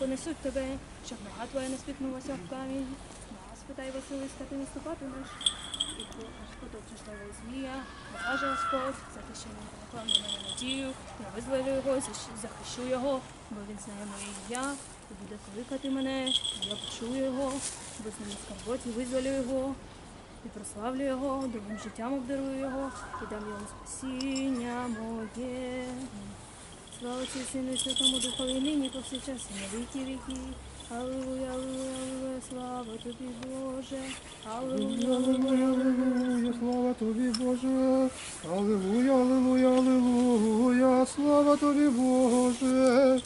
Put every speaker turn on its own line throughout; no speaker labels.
понесуть тебе, щоб нога твоя не спіткнулася в камінь. Нас питай Василиска, ти наступатимеш. І потопчеш того змія, каже Господь, поклав на мене надію, я визволю його, захищу його, бо він знає моє ім'я, і буде кликати мене, я почую його, бо з ним скарботі визволю його, і прославлю його, добрим життям обдарую його, і дам йому спасіння моє. Слава Отцю і Сину і Святому Духові нині повсякчас і на віки віки. Аллилуйя, аллилуйя, аллилуйя, слава тобі, Боже. Аллилуйя, аллилуйя, аллилуйя.
Слава тобі, Боже. Аллилуйя, аллилуйя, аллилуйя, слава тобі, Боже.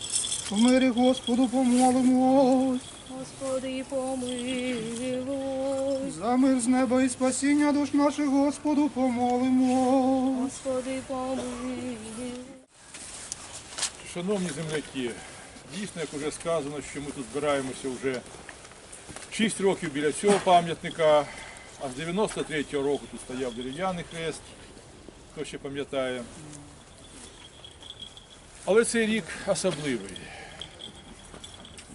В мирі Господу помолимось.
Господи, помилуй.
За мир з неба і спасіння душ наших Господу помолимось.
Господи, помилуй.
Шановні земляки, дійсно, як вже сказано, що ми тут збираємося вже 6 років біля цього пам'ятника, а з 93-го року тут стояв дерев'яний хрест, хто ще пам'ятає. Але цей рік особливий.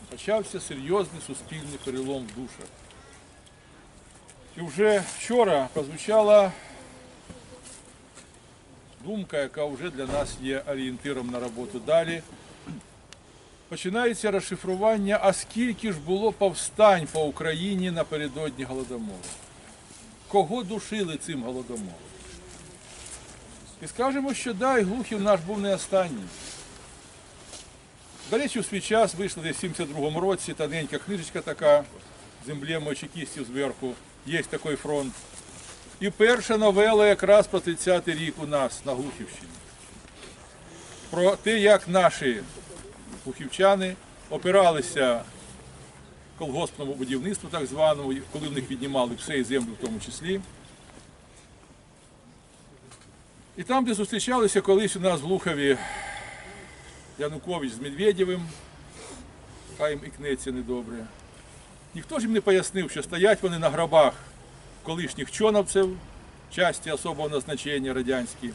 Почався серйозний суспільний перелом в душах. І вже вчора прозвучала думка, яка вже для нас є орієнтиром на роботу далі. Починається розшифрування, а скільки ж було повстань по Україні напередодні Голодомору. Кого душили цим голодомором? І скажемо, що да, і Глухів наш був не останній. До речі, у свій час вийшла десь в 72-му році тоненька книжечка така з емблемою чекістів зверху. Є такий фронт. І перша новела якраз про 30-й рік у нас на Глухівщині. Про те, як наші глухівчани опиралися колгоспному будівництву, так званому, коли в них віднімали все і землю в тому числі. І там, де зустрічалися колись у нас в Глухові Янукович з Медведєвим, хай їм і кнеться недобре. Ніхто ж їм не пояснив, що стоять вони на гробах колишніх чоновців, часті особого назначення радянські,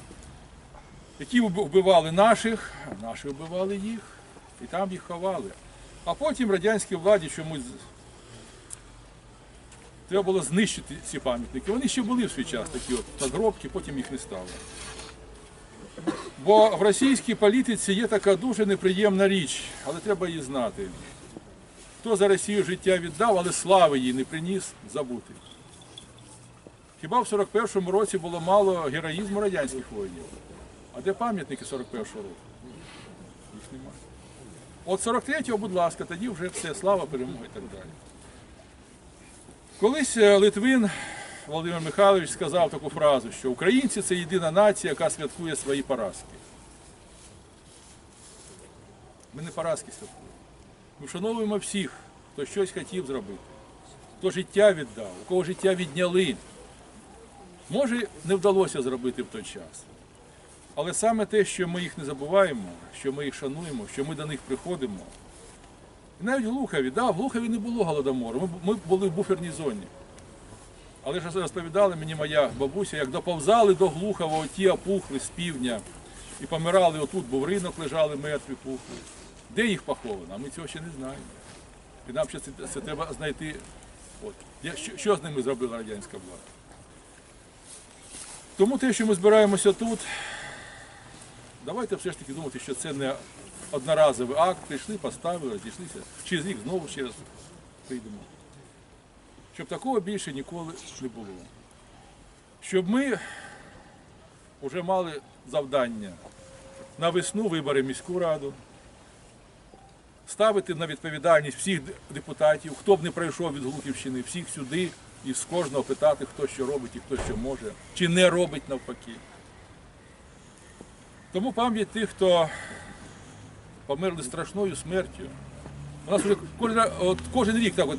які вбивали наших, а наші вбивали їх, і там їх ховали. А потім радянській владі чомусь треба було знищити ці пам'ятники. Вони ще були в свій час такі от надгробки, потім їх не стало. Бо в російській політиці є така дуже неприємна річ, але треба її знати. Хто за Росію життя віддав, але слави їй не приніс, забути. Хіба в 41-му році було мало героїзму радянських воїнів? А де пам'ятники 41-го року? Їх немає. От 43-го, будь ласка, тоді вже все, слава, перемога і так далі. Колись е, Литвин Володимир Михайлович сказав таку фразу, що українці це єдина нація, яка святкує свої поразки. Ми не поразки святкуємо. Ми вшановуємо всіх, хто щось хотів зробити, хто життя віддав, у кого життя відняли. Може, не вдалося зробити в той час. Але саме те, що ми їх не забуваємо, що ми їх шануємо, що ми до них приходимо. І навіть в Глухові, да, в Глухові не було голодомору, ми, були в буферній зоні. Але ж розповідала мені моя бабуся, як доповзали до Глухова оті опухли з півдня і помирали отут, бо в ринок лежали мертві пухли. Де їх поховано? Ми цього ще не знаємо. І нам ще це, це треба знайти, от, що, що з ними зробила радянська влада. Тому те, що ми збираємося тут, давайте все ж таки думати, що це не одноразовий акт, прийшли, поставили, розійшлися, через рік знову ще раз прийдемо. Щоб такого більше ніколи не було. Щоб ми вже мали завдання на весну вибори міську раду, ставити на відповідальність всіх депутатів, хто б не пройшов від Глухівщини, всіх сюди і з кожного питати, хто що робить і хто що може, чи не робить навпаки. Тому пам'ять тих, хто померли страшною смертю. У нас вже кожен, от, кожен рік так от,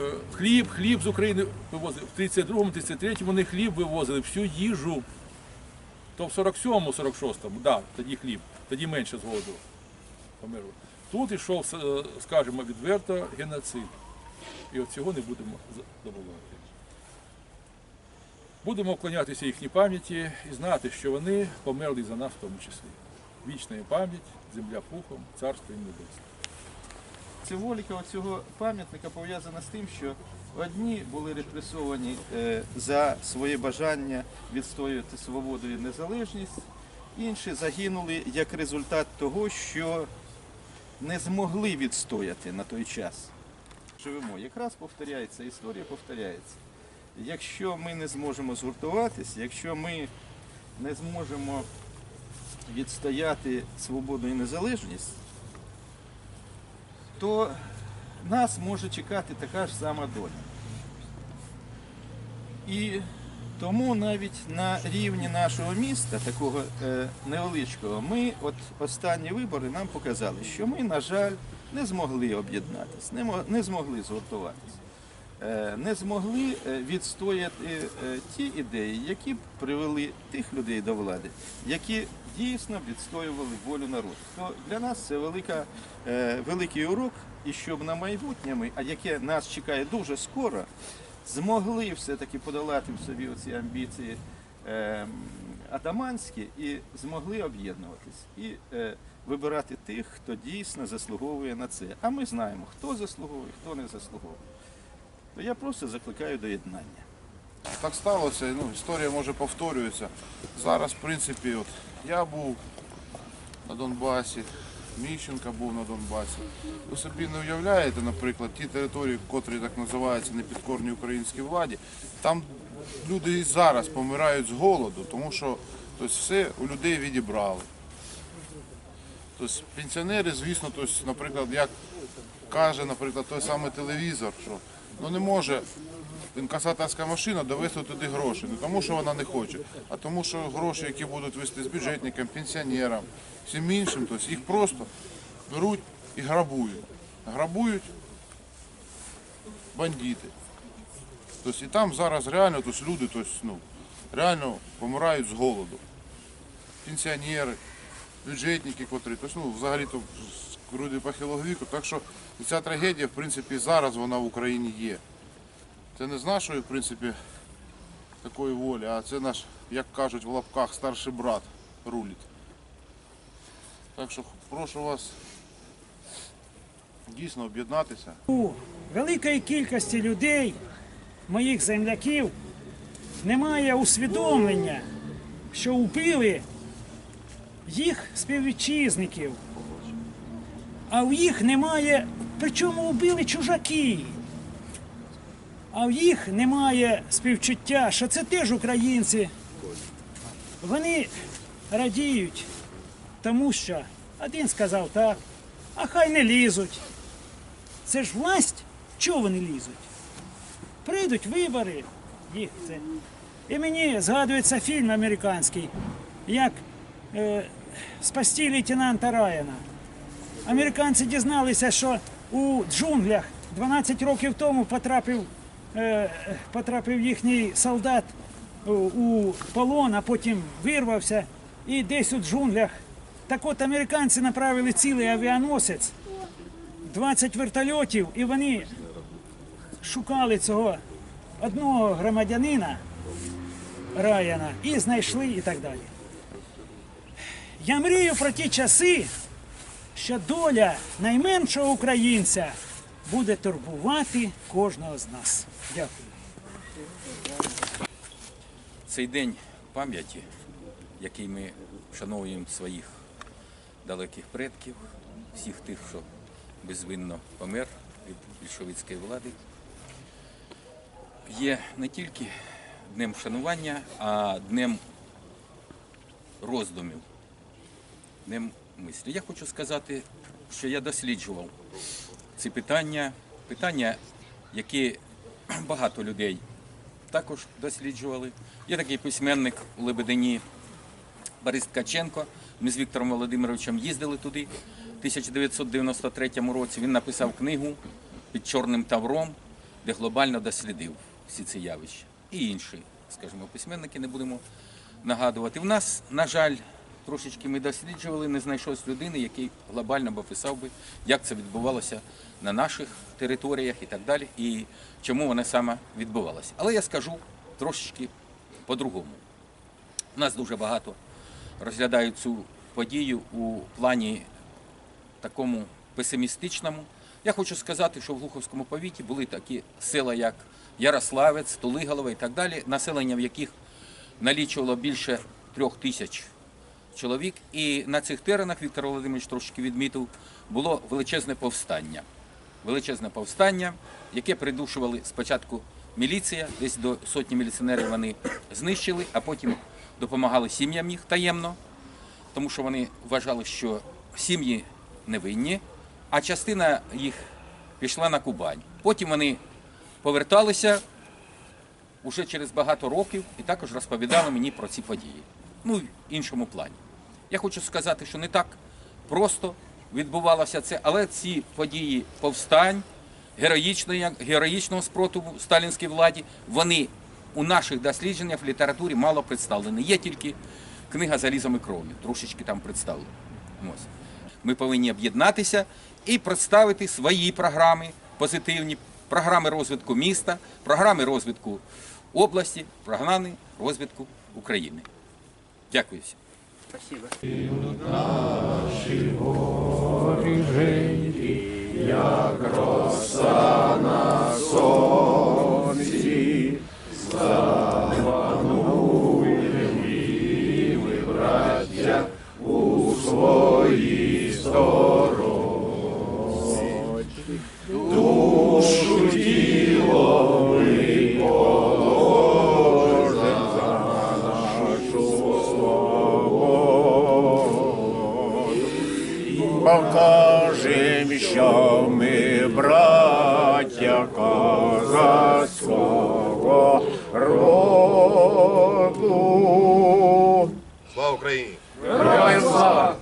е, хліб, хліб з України вивозили. В 32-му, 33-му вони хліб вивозили, всю їжу. То в 47-му, 46-му, да, тоді хліб, тоді менше з голоду померло. Тут йшов, е, скажімо відверто, геноцид. І от цього не будемо забувати. Будемо вклонятися їхній пам'яті і знати, що вони померли за нас в тому числі. Вічна пам'ять, земля пухом, царство їм небесне.
символіка цього пам'ятника пов'язана з тим, що одні були репресовані е, за своє бажання відстоювати свободу і незалежність, інші загинули як результат того, що не змогли відстояти на той час. Живемо. Якраз повторяється, історія повторяється. Якщо ми не зможемо згуртуватись, якщо ми не зможемо відстояти свободу і незалежність, то нас може чекати така ж сама доля. І тому навіть на рівні нашого міста, такого е, невеличкого, ми, от останні вибори нам показали, що ми, на жаль, не змогли об'єднатися, не, змогли згуртуватися, не змогли е, відстояти е, ті ідеї, які б привели тих людей до влади, які дійсно відстоювали волю народу. То для нас це велика, е, великий урок, і щоб на майбутнє а яке нас чекає дуже скоро, змогли все-таки подолати в собі оці амбіції е, атаманські і змогли об'єднуватись і е, вибирати тих, хто дійсно заслуговує на це. А ми знаємо, хто заслуговує, хто не заслуговує. Я просто закликаю до єднання.
Так сталося, ну, історія може повторюється. Зараз, в принципі, от я був на Донбасі, Міщенка був на Донбасі. Ви собі не уявляєте, наприклад, ті території, котрі так називаються непідкорні українській владі, там люди і зараз помирають з голоду, тому що тобто, все у людей відібрали. Тобто пенсіонери, звісно, тобто, наприклад, як каже, наприклад, той самий телевізор, що ну не може інкасаторська машина довести туди гроші. Не тому, що вона не хоче, а тому, що гроші, які будуть вести з бюджетникам, пенсіонерам, всім іншим, тобто їх просто беруть і грабують. Грабують бандити. Тобто і там зараз реально тобто, люди тобто, ну, реально помирають з голоду. Пенсіонери, бюджетники, котрі, тобто, ну, взагалі то люди похилого віку. Так що ця трагедія, в принципі, зараз вона в Україні є. Це не з нашої, в принципі, такої волі, а це наш, як кажуть в лапках, старший брат рулить. Так що прошу вас дійсно об'єднатися.
У великої кількості людей, моїх земляків, немає усвідомлення, що вбили їх співвітчизників, а в їх немає, причому вбили чужаки. А в їх немає співчуття, що це теж українці. Вони радіють, тому що один сказав так, а хай не лізуть. Це ж власть, чого вони лізуть? Прийдуть вибори, їх це. І мені згадується фільм американський, як е, спасти лейтенанта Райана. Американці дізналися, що у джунглях 12 років тому потрапив, е, потрапив їхній солдат у, полон, а потім вирвався і десь у джунглях. Так от американці направили цілий авіаносець 20 вертольотів, і вони шукали цього одного громадянина Раяна і знайшли і так далі. Я мрію про ті часи, що доля найменшого українця буде турбувати кожного з нас. Дякую.
Цей день пам'яті, який ми вшановуємо своїх далеких предків, всіх тих, що безвинно помер від більшовицької влади, є не тільки днем вшанування, а днем роздумів, днем мислі. Я хочу сказати, що я досліджував ці питання, питання, які багато людей також досліджували. Є такий письменник у Лебедині Борис Ткаченко. Ми з Віктором Володимировичем їздили туди в 1993 році. Він написав книгу під чорним тавром, де глобально дослідив всі ці явища. І інші, скажімо, письменники не будемо нагадувати. В нас, на жаль, трошечки ми досліджували, не знайшлось людини, який глобально б описав би, як це відбувалося на наших територіях і так далі, і чому воно саме відбувалося. Але я скажу трошечки по-другому. У нас дуже багато розглядають цю подію у плані такому песимістичному. Я хочу сказати, що в Глуховському повіті були такі села, як Ярославець, Тулиголова і так далі, населення в яких налічувало більше трьох тисяч чоловік. І на цих теренах Віктор Володимирович трошки відмітив, було величезне повстання. Величезне повстання, яке придушували спочатку міліція, десь до сотні міліціонерів вони знищили, а потім допомагали сім'ям їх таємно, тому що вони вважали, що сім'ї невинні, а частина їх пішла на Кубань. Потім вони поверталися уже через багато років і також розповідали мені про ці події. Ну, в іншому плані. Я хочу сказати, що не так просто відбувалося це, але ці події повстань, героїчного спротиву сталінській владі, вони у наших дослідженнях в літературі мало представлені. Є тільки книга залізом і трошечки там представлена. Ми повинні об'єднатися і представити свої програми, позитивні програми розвитку міста, програми розвитку області, програми розвитку України. Дякую всім. Спасибо. Наші горі, як роса.
Покажем, що ми браття козацького роду.
Слава Україні!
Героям слава!